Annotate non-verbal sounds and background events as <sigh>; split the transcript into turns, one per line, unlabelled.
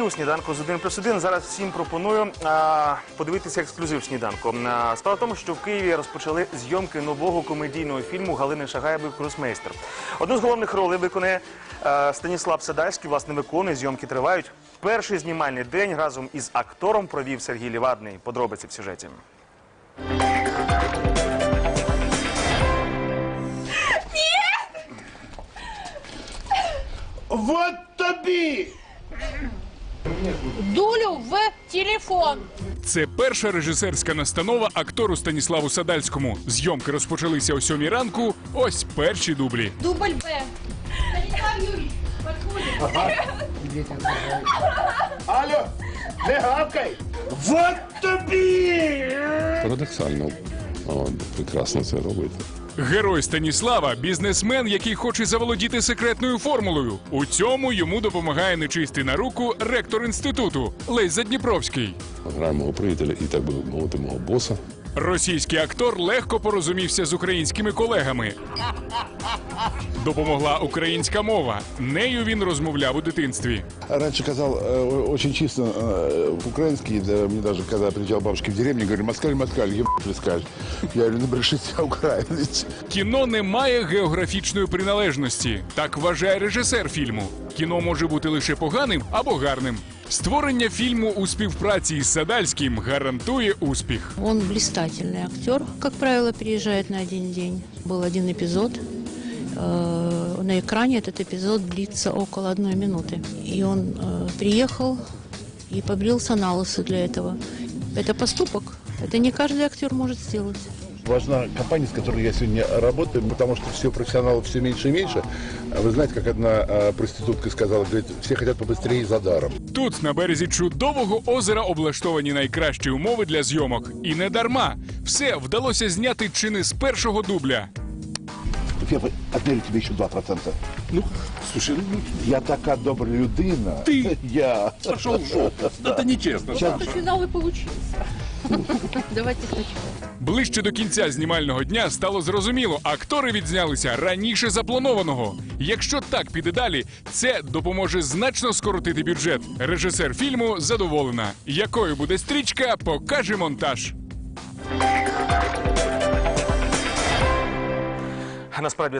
У сніданку з 1 плюс 1 зараз всім пропоную а, подивитися ексклюзив сніданку. А, справа в тому, що в Києві розпочали зйомки нового комедійного фільму Галини Шагаєвої «Крусмейстер». Одну з головних ролей виконає а, Станіслав Седальський, власне, виконує. Зйомки тривають. Перший знімальний день разом із актором провів Сергій Лівадний. Подробиці в сюжеті.
Вот тобі!
Дулю в телефон.
Це перша режисерська настанова актору Станіславу Садальському. Зйомки розпочалися о сьомій ранку. Ось перші дублі.
Дубль Б.
Алло, не гавкай! Вот тобі!
Парадоксально прекрасно це робити.
Герой Станіслава бізнесмен, який хоче заволодіти секретною формулою. У цьому йому допомагає нечистий на руку ректор інституту Лейза Задніпровський.
Граємо мого приятеля і так би мовити мого боса.
Російський актор легко порозумівся з українськими колегами Допомогла українська мова. Нею він розмовляв у дитинстві.
Раньше казал э, очень чисто э, украинский, да, мне даже когда приезжал бабушки в деревню, говорили, москаль, москаль, ебать, москаль. Я говорю, не брешите, я украинец.
Кіно не має географічної приналежності. Так вважає режисер фільму. Кіно може бути лише поганим або гарним. Створення фільму у співпраці із Садальським гарантує успіх.
Он блистательный актер. Как правило, приезжает на один день. Был один эпизод. Э, На экране этот эпизод длится около одной минуты. И он э, приехал и побрился на лысо для этого. Это поступок. Это не каждый актер может сделать.
Важна компания, с которой я сегодня работаю, потому что все профессионалов все меньше и меньше. А Вы знаете, как одна э, проститутка сказала, говорит, все хотят побыстрее за даром.
Тут на березі чудового озера облаштовані найкращі умови для зйомок. І не дарма. Все вдалося зняти чи не з першого дубля.
Я отдаю тебе еще 2%. Ну, слушай, я така добра людина. Ти? <laughs> Я.
Пошел в жопу. <laughs> Это нечестно.
Финал и получился. <laughs> Давайте сначала.
Ближче до кінця знімального дня стало зрозуміло, актори відзнялися раніше запланованого. Якщо так піде далі, це допоможе значно скоротити бюджет. Режисер фільму задоволена. Якою буде стрічка, покаже монтаж.
Насправді